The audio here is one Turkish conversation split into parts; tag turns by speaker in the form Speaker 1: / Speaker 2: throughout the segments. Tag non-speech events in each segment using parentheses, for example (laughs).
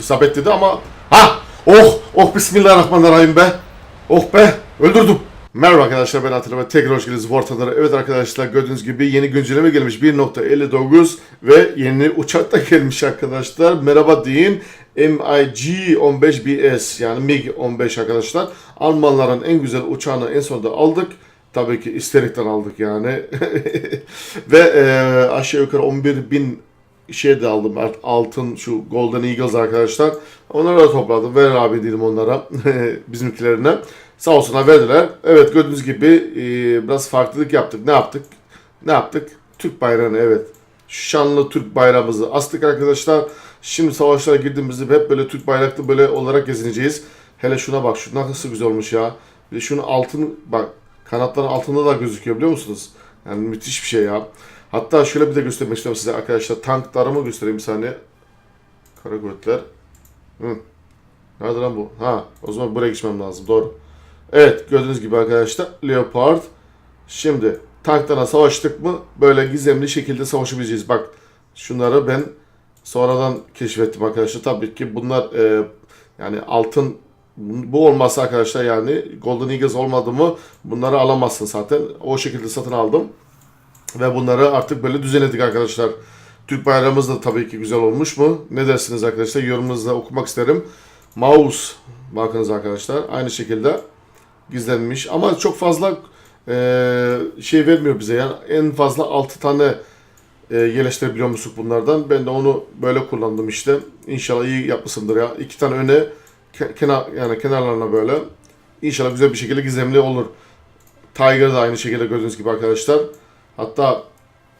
Speaker 1: isabet dedi ama ha oh oh bismillahirrahmanirrahim be. Oh be öldürdüm. Merhaba arkadaşlar ben Atilla ve tekrar hoş geldiniz Thunder. Evet arkadaşlar gördüğünüz gibi yeni güncelleme gelmiş 1.59 ve yeni uçak da gelmiş arkadaşlar. Merhaba deyin. MiG-15BS yani MiG-15 arkadaşlar. Almanların en güzel uçağını en sonunda aldık. Tabii ki isterekten aldık yani. (laughs) ve e, aşağı yukarı 11 bin şey de aldım altın şu Golden Eagles arkadaşlar. Onları da topladım. Ver abi dedim onlara (laughs) bizimkilerine. Sağ olsunlar verdiler. Evet gördüğünüz gibi e, biraz farklılık yaptık. Ne yaptık? Ne yaptık? Türk bayrağını evet. Şanlı Türk bayrağımızı astık arkadaşlar. Şimdi savaşlara girdiğimizde hep böyle Türk bayraklı böyle olarak gezineceğiz. Hele şuna bak. Şu nasıl güzel olmuş ya. Bir şunun altın bak kanatların altında da gözüküyor biliyor musunuz? Yani müthiş bir şey ya. Hatta şöyle bir de göstermek istiyorum size arkadaşlar. Tanklarımı göstereyim bir saniye. Kara kuvvetler. Hı. Nerede lan bu? Ha, o zaman buraya geçmem lazım. Doğru. Evet, gördüğünüz gibi arkadaşlar Leopard. Şimdi tanklarla savaştık mı böyle gizemli şekilde savaşabileceğiz. Bak şunları ben sonradan keşfettim arkadaşlar. Tabii ki bunlar e, yani altın bu olmazsa arkadaşlar yani Golden Eagles olmadı mı bunları alamazsın zaten. O şekilde satın aldım. Ve bunları artık böyle düzenledik arkadaşlar. Türk bayrağımız da tabii ki güzel olmuş mu? Ne dersiniz arkadaşlar? Yorumunuzu okumak isterim. Mouse bakınız arkadaşlar. Aynı şekilde gizlenmiş. Ama çok fazla eee, şey vermiyor bize. Yani en fazla 6 tane eee yerleştirebiliyor musun bunlardan? Ben de onu böyle kullandım işte. İnşallah iyi yapmışsındır ya. İki tane öne ke- kenar yani kenarlarına böyle. İnşallah güzel bir şekilde gizemli olur. Tiger da aynı şekilde gördüğünüz gibi arkadaşlar. Hatta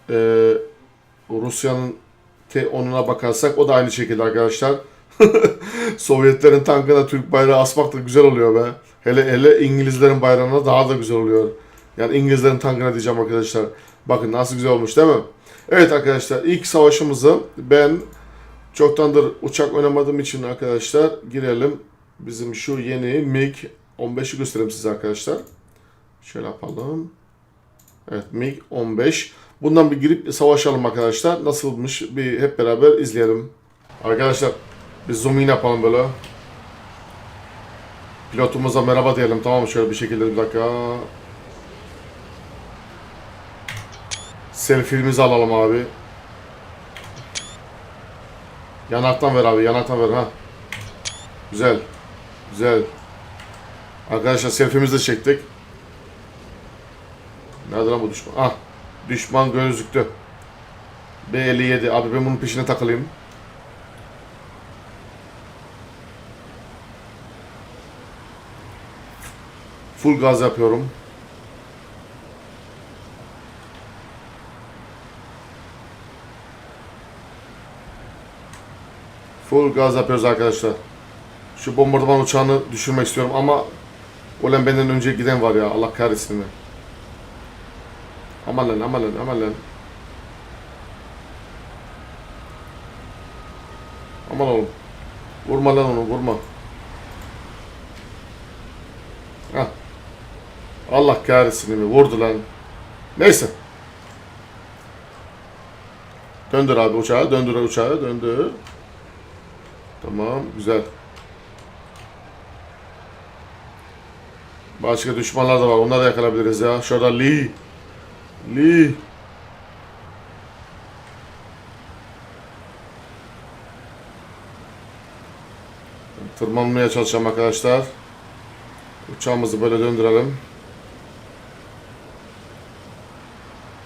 Speaker 1: eee Rusya'nın T-10'una bakarsak o da aynı şekilde arkadaşlar. (laughs) Sovyetlerin tankına Türk bayrağı asmak da güzel oluyor be. Hele hele İngilizlerin bayrağına daha da güzel oluyor. Yani İngilizlerin tankına diyeceğim arkadaşlar. Bakın nasıl güzel olmuş değil mi? Evet arkadaşlar ilk savaşımızı ben çoktandır uçak oynamadığım için arkadaşlar girelim. Bizim şu yeni MiG 15'i göstereyim size arkadaşlar. Şöyle yapalım. Evet MiG 15. Bundan bir girip savaşalım arkadaşlar. Nasılmış bir hep beraber izleyelim. Arkadaşlar bir zoom in yapalım böyle. Pilotumuza merhaba diyelim tamam mı? Şöyle bir şekilde bir dakika. Selfie'mizi alalım abi. Yanaktan ver abi yanaktan ver ha. Güzel. Güzel. Arkadaşlar selfie'mizi de çektik. Nerede lan bu düşman? Ah. Düşman gözüktü. B57. Abi ben bunun peşine takılayım. Full gaz yapıyorum. Full gaz yapıyoruz arkadaşlar. Şu bombardıman uçağını düşürmek istiyorum ama Ulan benden önce giden var ya Allah kahretsin mi? Aman lan aman lan aman lan. Oğlum. Vurma lan onu vurma. Hah. Allah kahretsin mi? Vurdu lan. Neyse. Döndür abi uçağı. Döndür uçağı. Döndür. Tamam. Güzel. Başka düşmanlar da var. Onları da yakalayabiliriz ya. Şurada Lee. Lee. Tırmanmaya çalışacağım arkadaşlar. Uçağımızı böyle döndürelim.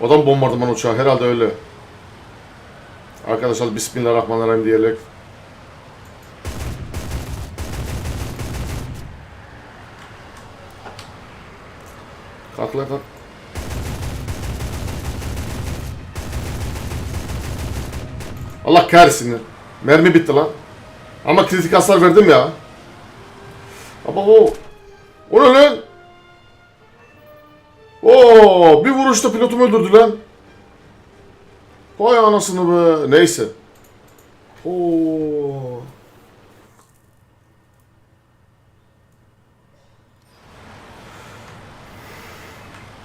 Speaker 1: O da mı bombardıman uçağı? Herhalde öyle. Arkadaşlar Bismillahirrahmanirrahim diyerek. Kalk lan kalk. Allah kahretsin. Mermi bitti lan. Ama kritik hasar verdim ya. Ama o... O ne lan? Oo, bir vuruşta pilotumu öldürdü lan. Vay anasını be. Neyse. Oo.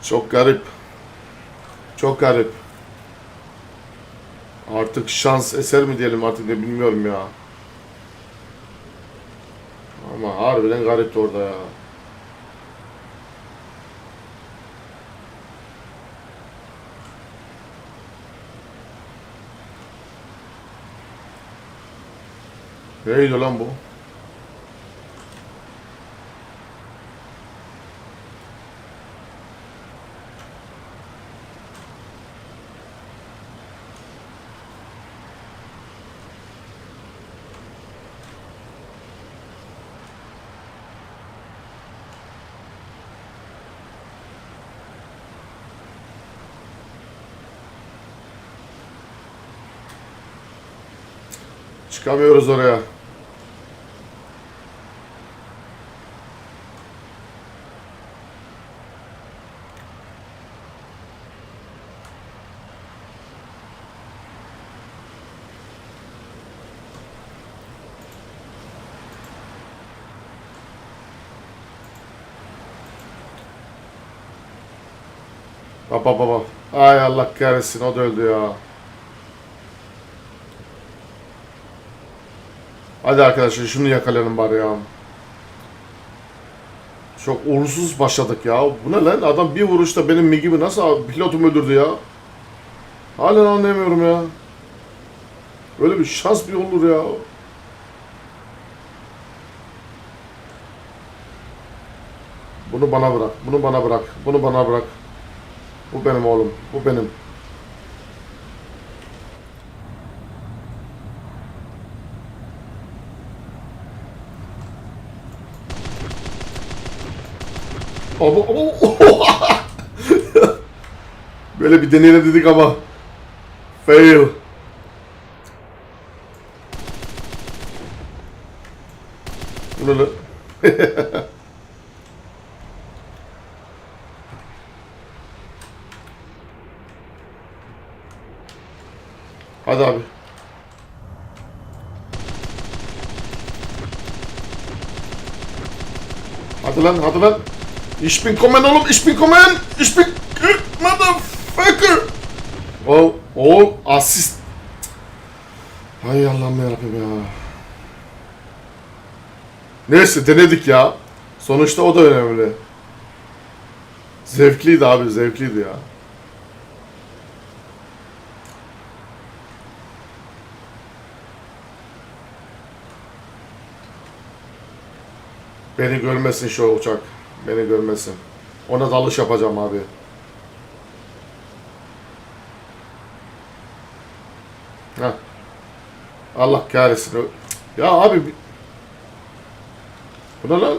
Speaker 1: Çok garip. Çok garip. Artık şans eser mi diyelim artık ne bilmiyorum ya. Ama harbiden garipti orada ya. Neydi lan bu? Çıkamıyoruz oraya. Baba baba. Ay Allah kahretsin o da öldü ya. Hadi arkadaşlar şunu yakalayalım bari ya. Çok uğursuz başladık ya. Bu ne lan? Adam bir vuruşta benim MIG'imi nasıl pilotum öldürdü ya? Halen anlayamıyorum ya. Öyle bir şans bir olur ya. Bunu bana bırak. Bunu bana bırak. Bunu bana bırak. Bu benim oğlum. Bu benim. Abo, abo, (laughs) Böyle bir deneyelim dedik ama fail. Bu ne lan? (laughs) Hadi abi. Hadi lan, hadi lan. Ich bin kommen oğlum, ich bin kommen. Ich bin... Motherfucker. Oh, oh, asist. Hay Allah'ım yarabbim ya. Neyse denedik ya. Sonuçta o da önemli. Zevkliydi abi, zevkliydi ya. Beni görmesin şu uçak. Beni görmesin. Ona dalış yapacağım abi. Heh. Allah kahretsin. Ya abi. bi- Bu ne lan?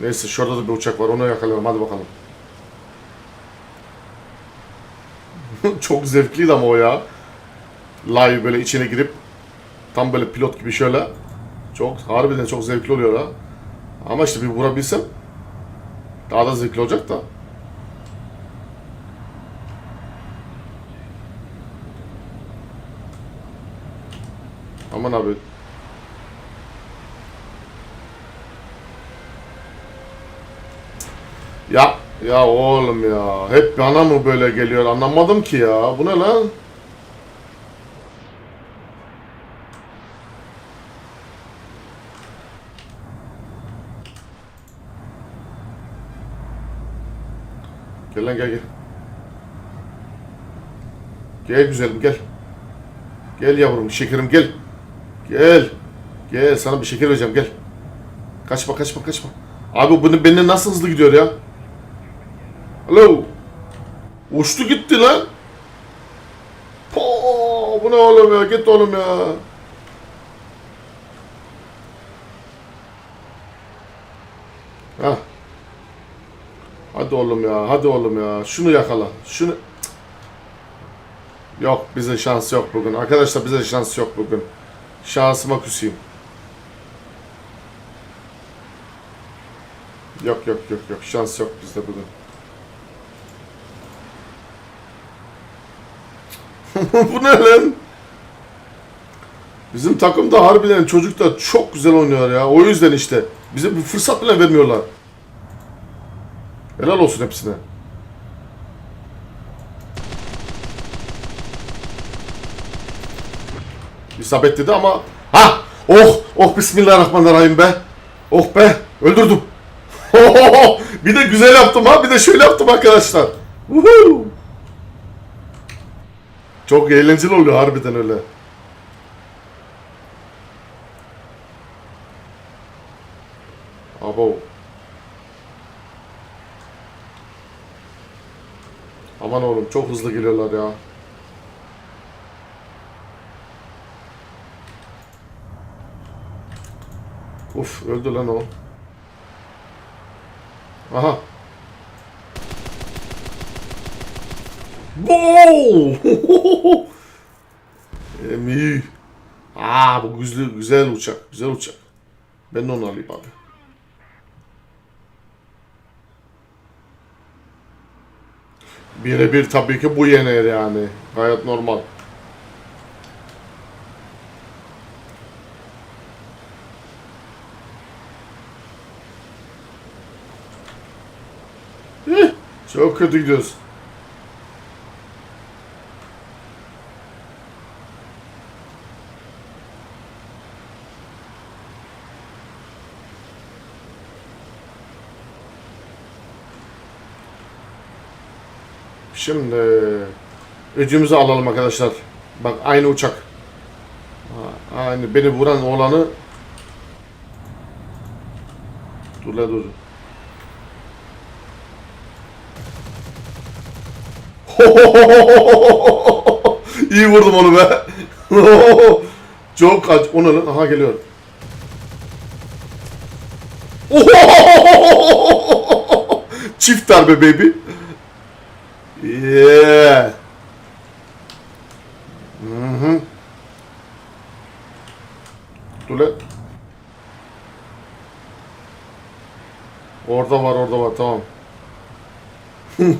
Speaker 1: Neyse şurada da bir uçak var. Onu yakalayalım. Hadi bakalım. (laughs) Çok zevkliydi ama o ya. Live böyle içine girip tam böyle pilot gibi şöyle. Çok harbiden çok zevkli oluyor ha. Ama işte bir vurabilsem daha da zevkli olacak da. Aman abi. Ya ya oğlum ya. Hep bana mı böyle geliyor anlamadım ki ya. Bu ne lan? Gel lan gel gel. Gel güzelim gel. Gel yavrum şekerim gel. Gel. Gel sana bir şeker vereceğim gel. Kaçma kaçma kaçma. Abi bunu benimle nasıl hızlı gidiyor ya? Alo. Uçtu gitti lan. Po, bu ne oğlum ya? Git oğlum ya. Hadi oğlum ya, hadi oğlum ya. Şunu yakala. Şunu... Yok, bize şans yok bugün. Arkadaşlar bize şans yok bugün. Şansıma küseyim. Yok yok yok yok. Şans yok bizde bugün. (laughs) Bu ne lan? Bizim takımda harbiden çocuklar çok güzel oynuyor ya. O yüzden işte. Bize bir fırsat bile vermiyorlar. Helal olsun hepsine. İsabet dedi ama ha oh Oh bismillahirrahmanirrahim be. Oh be. Öldürdüm. (laughs) bir de güzel yaptım ha. Bir de şöyle yaptım arkadaşlar. Çok eğlenceli oluyor harbiden öyle. Abo. Aman oğlum çok hızlı geliyorlar ya. Uf öldü lan o. Aha. Wow! (laughs) Emi. Aa bu güzel güzel uçak. Güzel uçak. Ben de onu alayım abi. Birebir tabii ki bu yener yani. Gayet normal. Çok kötü gidiyoruz. Şimdi öcümüzü alalım arkadaşlar. Bak aynı uçak. Aynı beni vuran oğlanı Dur la dur. (laughs) İyi vurdum onu be. (laughs) Çok kaç. O ne lan? Aha geliyor. (laughs) Çift darbe baby. Yeah. Hı. Dur lan. Orada var orada var tamam. (laughs)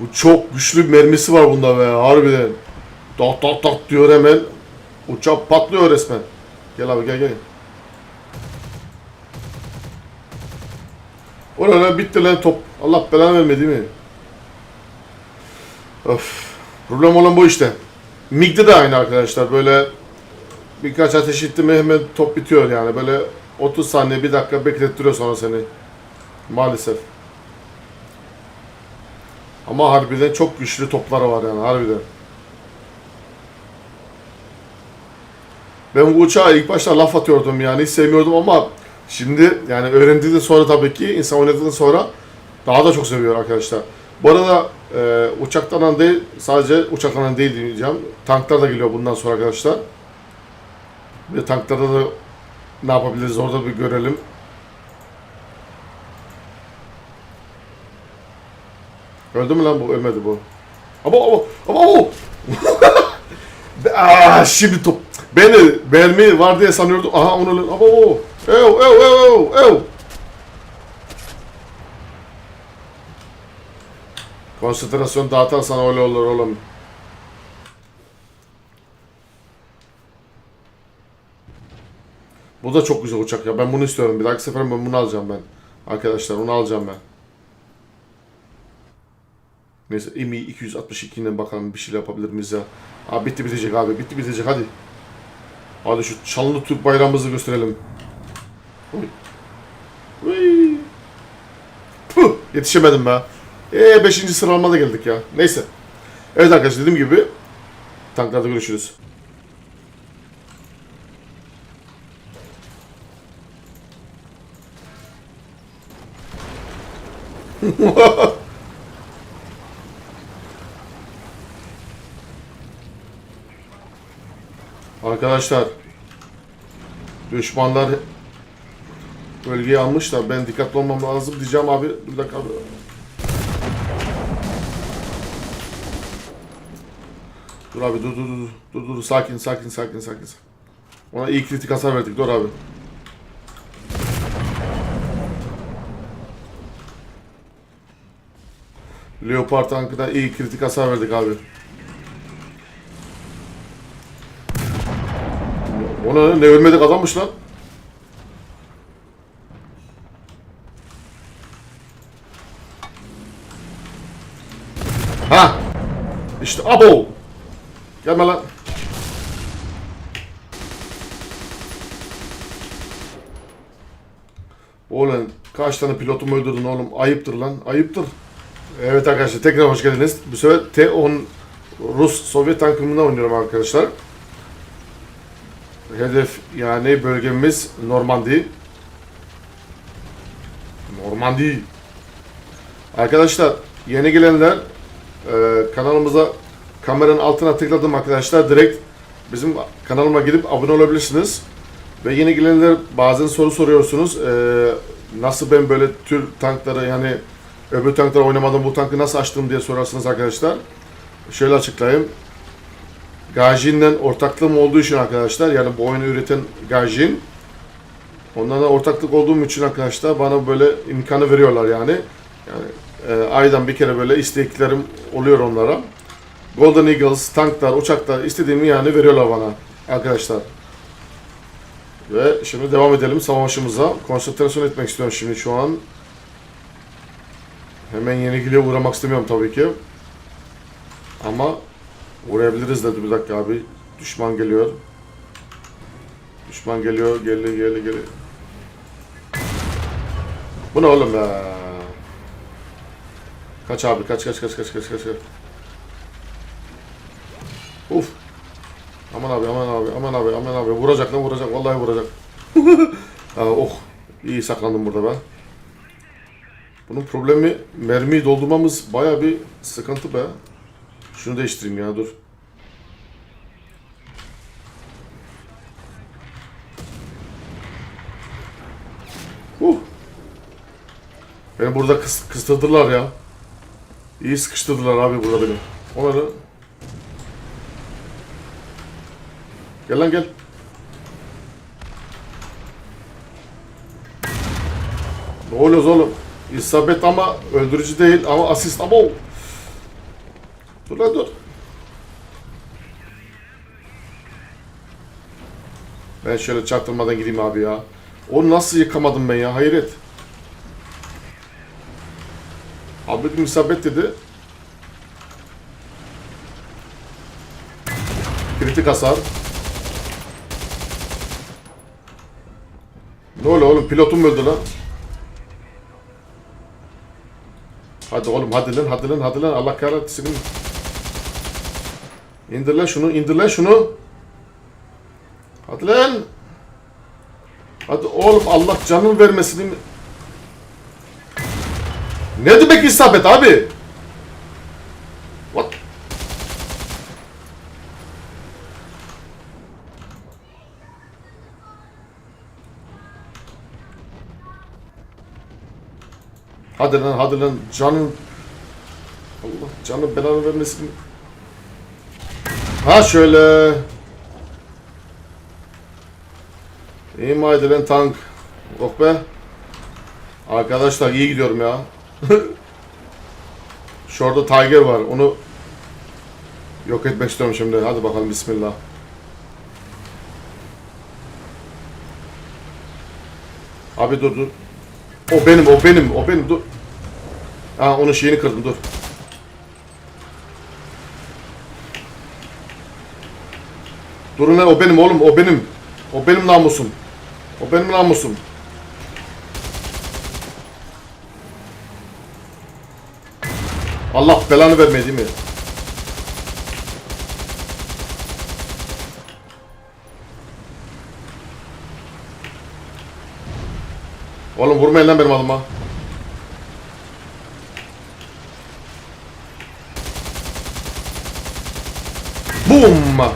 Speaker 1: Bu çok güçlü bir mermisi var bunda be harbiden. Tak tak tak diyor hemen. Uçak patlıyor resmen. Gel abi gel gel. Orada bitti lan top. Allah belanı vermedi mi? Of. Problem olan bu işte. MIG'de de aynı arkadaşlar. Böyle birkaç ateş etti mi hemen top bitiyor yani. Böyle 30 saniye bir dakika beklettiriyor sonra seni. Maalesef. Ama harbiden çok güçlü topları var yani harbiden. Ben bu uçağa ilk başta laf atıyordum yani hiç sevmiyordum ama şimdi yani öğrendikten sonra tabii ki insan oynadıktan sonra daha da çok seviyor arkadaşlar. Bu arada e, uçaktan değil sadece uçaktan değil diyeceğim. Tanklar da geliyor bundan sonra arkadaşlar. De tanklarda da ne yapabiliriz orada bir görelim. Öldü mü lan bu? Ölmedi bu. Ama ama ama. Aa, şimdi top. Beni mermi var diye sanıyordum. Aha onu ama o. Ev ev ev ev ev. Konsantrasyon dağıtarsan öyle olur oğlum. Bu da çok güzel uçak ya. Ben bunu istiyorum. Bir dahaki sefer ben bunu alacağım ben. Arkadaşlar onu alacağım ben. Neyse EMI 262 ile bakalım bir şeyler yapabilir miyiz ya. Abi bitti bitecek abi. Bitti bitecek hadi. Hadi şu çalılı Türk bayrağımızı gösterelim. Oy. Oy. Puh, yetişemedim be. Eee 5. sıralamada geldik ya. Neyse. Evet arkadaşlar dediğim gibi tanklarda görüşürüz. (laughs) Arkadaşlar düşmanlar bölgeyi almışlar. Ben dikkatli olmam lazım diyeceğim abi. Bir dakika. Dur abi dur dur dur. Dur dur sakin sakin sakin sakin. Ona iyi kritik hasar verdik. Dur abi. Leopard tankına iyi kritik hasar verdik abi. Ona ne ölmedik adammış lan. Ha. İşte abo. Gelme lan. Oğlum kaç tane pilotumu öldürdün oğlum? Ayıptır lan. Ayıptır. Evet arkadaşlar tekrar hoş geldiniz. Bu sefer T-10 Rus Sovyet tankımında oynuyorum arkadaşlar. Hedef yani bölgemiz Normandiya. Normandiya. Arkadaşlar yeni gelenler e, kanalımıza kameranın altına tıkladım arkadaşlar. Direkt bizim kanalıma gidip abone olabilirsiniz. Ve yeni gelenler bazen soru soruyorsunuz. E, nasıl ben böyle tür tankları yani öbür tankları oynamadım bu tankı nasıl açtım diye sorarsınız arkadaşlar. Şöyle açıklayayım. Gajin'den ortaklığım olduğu için arkadaşlar yani bu oyunu üreten Gajin onlarla ortaklık olduğum için arkadaşlar bana böyle imkanı veriyorlar yani. Yani e, aydan bir kere böyle isteklerim oluyor onlara. Golden Eagles, tanklar, uçaklar istediğimi yani veriyorlar bana arkadaşlar. Ve şimdi devam edelim savaşımıza. Konsantrasyon etmek istiyorum şimdi şu an. Hemen yenilgiye uğramak istemiyorum tabii ki. Ama uğrayabiliriz dedi bir dakika abi. Düşman geliyor. Düşman geliyor, geliyor, geliyor, geliyor. Bu ne oğlum be? Kaç abi, kaç, kaç, kaç, kaç, kaç, kaç. kaç. Uf. Aman abi, aman abi, aman abi, aman abi. Vuracak lan, vuracak. Vallahi vuracak. (laughs) Aa, oh. İyi saklandım burada ben. Bunun problemi mermiyi doldurmamız baya bir sıkıntı be. Şunu değiştireyim ya dur. Huh. Beni burada kıs kıstırdılar ya. İyi sıkıştırdılar abi burada beni. Onları... Gel lan gel. Ne oluyoruz oğlum? İsabet ama öldürücü değil ama asist ama. Dur lan dur. Ben şöyle çaktırmadan gideyim abi ya. Onu nasıl yıkamadım ben ya hayret. Abi dedim isabet dedi. Kritik hasar. Ne oluyor oğlum pilotum öldü lan. Hadi oğlum hadi lan hadi lan hadi lan Allah kahretsin. İndir lan şunu indir lan şunu. Hadi lan. Hadi oğlum Allah canını vermesin değil mi? Ne demek isabet abi? Hadi lan hadi lan canın Allah canı belanı vermesin. Ha şöyle. İma edilen tank. Oh be. Arkadaşlar iyi gidiyorum ya. (laughs) Şurada Tiger var. Onu yok etmek istiyorum şimdi. Hadi bakalım bismillah. Abi dur dur. O benim, o benim, o benim. Dur. Ha onun şeyini kırdım dur. Durun lan o benim oğlum, o benim. O benim namusum. O benim namusum. Allah belanı vermeye değil mi? Oğlum vurmayın lan benim adıma. Boom!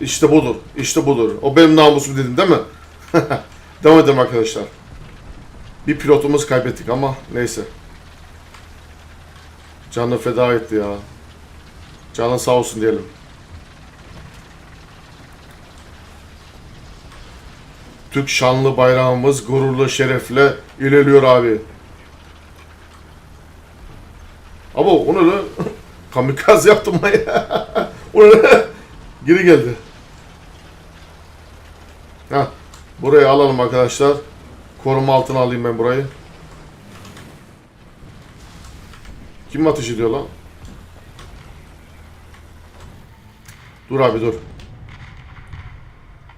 Speaker 1: İşte budur. İşte budur. O benim namusum dedim değil mi? (laughs) Devam edelim arkadaşlar. Bir pilotumuz kaybettik ama neyse. Canını feda etti ya. Canın sağ olsun diyelim. Türk şanlı bayrağımız gururlu şerefle ilerliyor abi. Ama onu (laughs) da kamikaz yaptım ya. (laughs) da (laughs) geri geldi. Ha, burayı alalım arkadaşlar. Koruma altına alayım ben burayı. Kim ateş ediyor lan? Dur abi dur.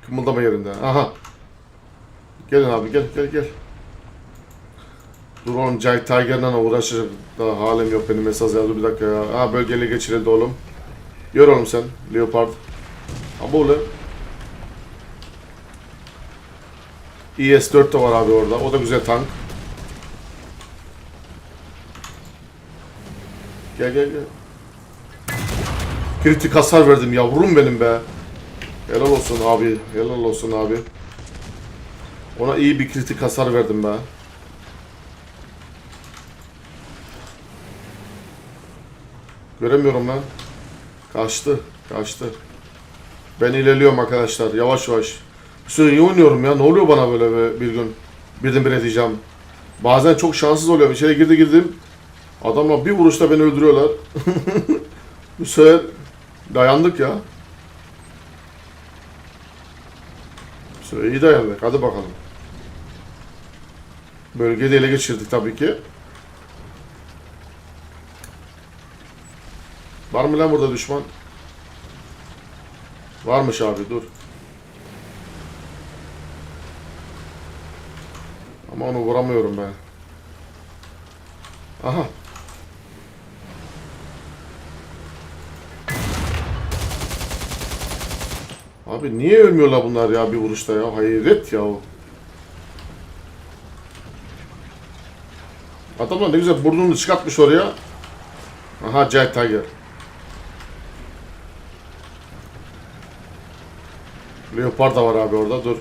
Speaker 1: Kımıldama yerinde. Aha. Gelin abi gel gel gel. Dur oğlum Jay Tiger'la uğraşacak daha halim yok benim mesaj yazdı bir dakika ya. Ha bölgeli geçirildi oğlum. Yor oğlum sen Leopard. Bu ulan. IS-4 de var abi orada. O da güzel tank. Gel gel gel. Kritik hasar verdim yavrum benim be. Helal olsun abi. Helal olsun abi. Ona iyi bir kritik hasar verdim be. Göremiyorum lan. Kaçtı. Kaçtı. Ben ilerliyorum arkadaşlar. Yavaş yavaş. Bir süre iyi oynuyorum ya. Ne oluyor bana böyle bir gün? Birdenbire diyeceğim. Bazen çok şanssız oluyor. İçeri girdi girdim. Adamla bir vuruşta beni öldürüyorlar. (laughs) Bu sefer dayandık ya. Bu sefer iyi dayandık. Hadi bakalım. Bölgeyi de ele geçirdik tabii ki. Var mı lan burada düşman? Varmış abi dur. Ama onu vuramıyorum ben. Aha. Abi niye ölmüyorlar bunlar ya bir vuruşta ya? Hayret ya. Adamlar ne güzel burnunu çıkartmış oraya. Aha Jack Tiger. Leopard da var abi orada dur.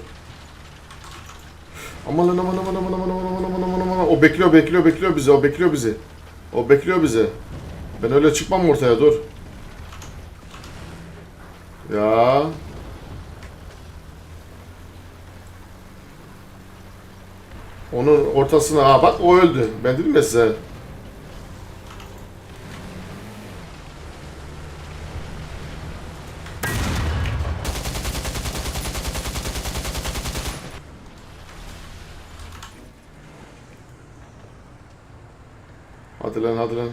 Speaker 1: Aman aman aman aman aman aman aman aman aman aman O bekliyor bekliyor bekliyor bizi o bekliyor bizi. O bekliyor bizi. Ben öyle çıkmam ortaya dur. Ya. Onun ortasına ha bak o öldü. Ben dedim ya size. Hadi lan hadi lan.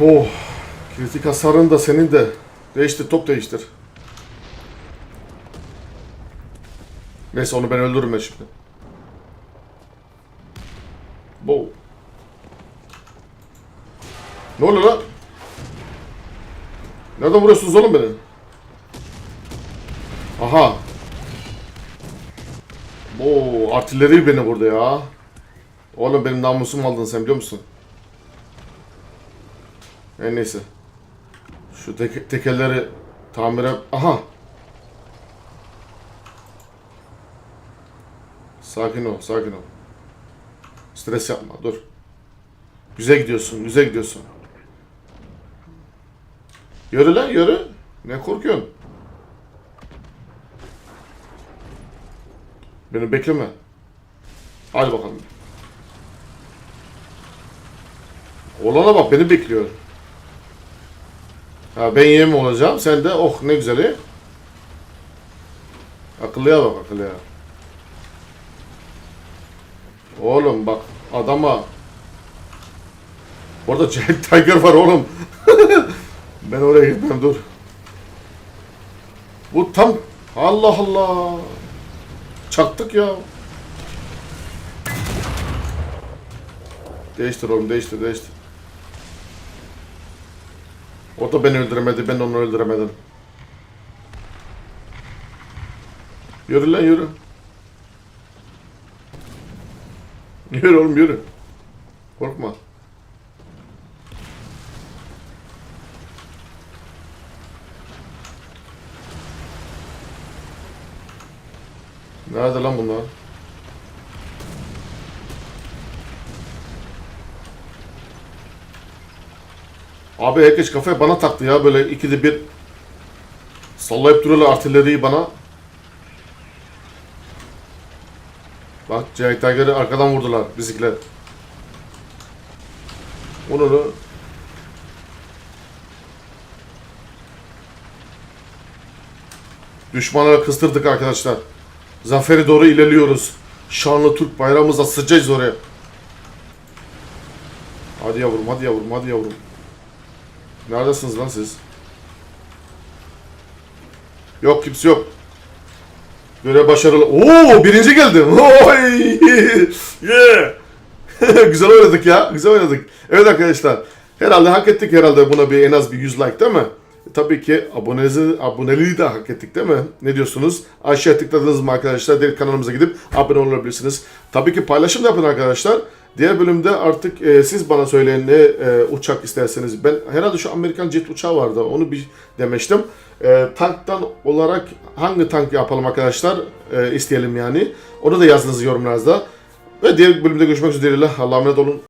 Speaker 1: Oh. Kritik hasarın da senin de. Değiştir top değiştir. Neyse onu ben öldürürüm ben şimdi. Bo. Ne oluyor lan? Nereden vuruyorsunuz oğlum beni? Aha. Oo, artilleri beni vurdu ya. Oğlum benim namusumu aldın sen biliyor musun? En neyse. Şu teke- tekerleri tamire... Aha. Sakin ol, sakin ol. Stres yapma, dur. Güzel gidiyorsun, güzel gidiyorsun. Yürü lan, yürü. Ne korkuyorsun? Beni bekleme. Hadi bakalım. Olana bak beni bekliyor. Ha ben yem olacağım. Sen de oh ne güzeli. Akıllıya bak akıllıya. Oğlum bak adama Orada (laughs) Jack Tiger var oğlum. (laughs) ben oraya gitmem dur. Bu tam Allah Allah. Çaktık ya. Değiştir oğlum değiştir değiştir. O da beni öldüremedi ben onu öldüremedim. Yürü lan yürü. Yürü oğlum yürü. Korkma. Nerede lan bunlar? Abi herkes kafaya bana taktı ya böyle ikide bir sallayıp duruyorlar artilleriyi bana. Bak Cahit Tiger'ı arkadan vurdular bizikler. Onu da Düşmanları kıstırdık arkadaşlar. Zaferi doğru ilerliyoruz. Şanlı Türk bayrağımızla sıcağız oraya. Hadi yavrum, hadi yavrum, hadi yavrum. Neredesiniz lan siz? Yok kimse yok. Görev başarılı. Oo birinci geldim. (laughs) Oy! Yeah! (laughs) güzel oynadık ya. Güzel oynadık. Evet arkadaşlar. Herhalde hak ettik herhalde buna bir en az bir 100 like değil mi? Tabii ki abonenizi, aboneliği de hak ettik değil mi? Ne diyorsunuz? Aşağıya tıkladınız mı arkadaşlar? Direkt kanalımıza gidip abone olabilirsiniz. Tabii ki paylaşım da yapın arkadaşlar. Diğer bölümde artık e, siz bana söyleyin ne e, uçak isterseniz. Ben herhalde şu Amerikan jet uçağı vardı. Onu bir demiştim. E, tanktan olarak hangi tank yapalım arkadaşlar? E, isteyelim yani. Onu da yazınız yorumlarda. Ve diğer bölümde görüşmek üzere. Allah'a emanet olun.